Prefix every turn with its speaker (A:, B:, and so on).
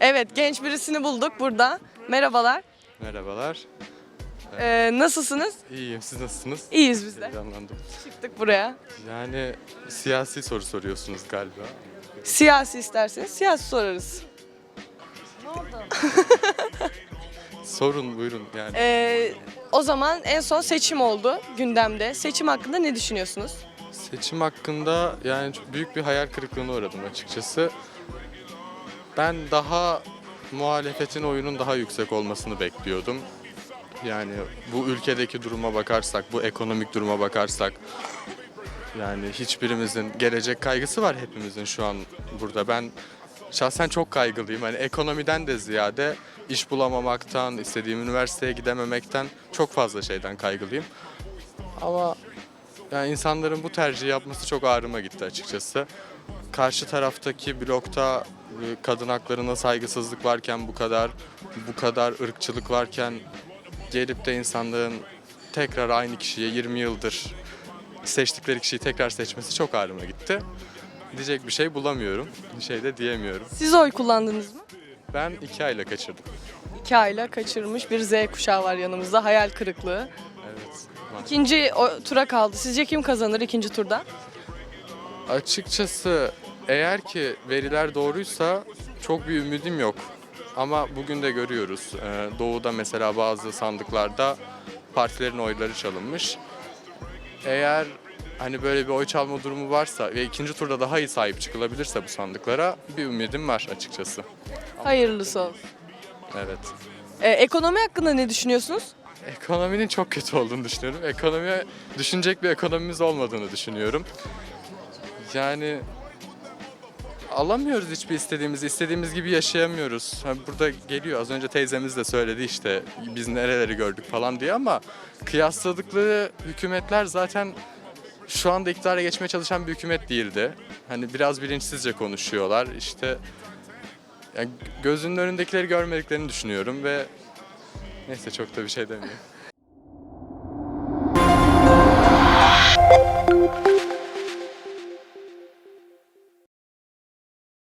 A: Evet genç birisini bulduk burada. Merhabalar.
B: Merhabalar.
A: Ee, nasılsınız?
B: İyiyim. Siz nasılsınız?
A: İyiyiz biz de.
B: Heyecanlandım.
A: Çıktık buraya.
B: Yani siyasi soru soruyorsunuz galiba.
A: Siyasi isterseniz siyasi sorarız.
B: Sorun buyurun yani.
A: Ee, o zaman en son seçim oldu gündemde. Seçim hakkında ne düşünüyorsunuz?
B: Seçim hakkında yani çok büyük bir hayal kırıklığına uğradım açıkçası. Ben daha muhalefetin oyunun daha yüksek olmasını bekliyordum. Yani bu ülkedeki duruma bakarsak, bu ekonomik duruma bakarsak yani hiçbirimizin gelecek kaygısı var hepimizin şu an burada. Ben şahsen çok kaygılıyım. Hani ekonomiden de ziyade iş bulamamaktan, istediğim üniversiteye gidememekten çok fazla şeyden kaygılıyım. Ama yani insanların bu tercihi yapması çok ağrıma gitti açıkçası. Karşı taraftaki blokta kadın haklarına saygısızlık varken bu kadar, bu kadar ırkçılık varken gelip de insanların tekrar aynı kişiye 20 yıldır seçtikleri kişiyi tekrar seçmesi çok ağrıma gitti. Diyecek bir şey bulamıyorum. Bir şey de diyemiyorum.
A: Siz oy kullandınız mı?
B: Ben iki ayla kaçırdım.
A: İki ayla kaçırmış bir Z kuşağı var yanımızda. Hayal kırıklığı.
B: Evet.
A: İkinci o- tura kaldı. Sizce kim kazanır ikinci turda?
B: Açıkçası eğer ki veriler doğruysa çok bir ümidim yok. Ama bugün de görüyoruz. Ee, Doğu'da mesela bazı sandıklarda partilerin oyları çalınmış. Eğer hani böyle bir oy çalma durumu varsa ve ikinci turda daha iyi sahip çıkılabilirse bu sandıklara bir ümidim var açıkçası.
A: Hayırlısı olsun.
B: Evet.
A: Ee, ekonomi hakkında ne düşünüyorsunuz?
B: Ekonominin çok kötü olduğunu düşünüyorum. Ekonomiye düşünecek bir ekonomimiz olmadığını düşünüyorum. Yani alamıyoruz hiçbir istediğimizi. istediğimiz gibi yaşayamıyoruz. Burada geliyor az önce teyzemiz de söyledi işte biz nereleri gördük falan diye ama kıyasladıkları hükümetler zaten şu anda iktidara geçmeye çalışan bir hükümet değildi. Hani biraz bilinçsizce konuşuyorlar. İşte yani gözünün önündekileri görmediklerini düşünüyorum ve neyse çok da bir şey demiyorum.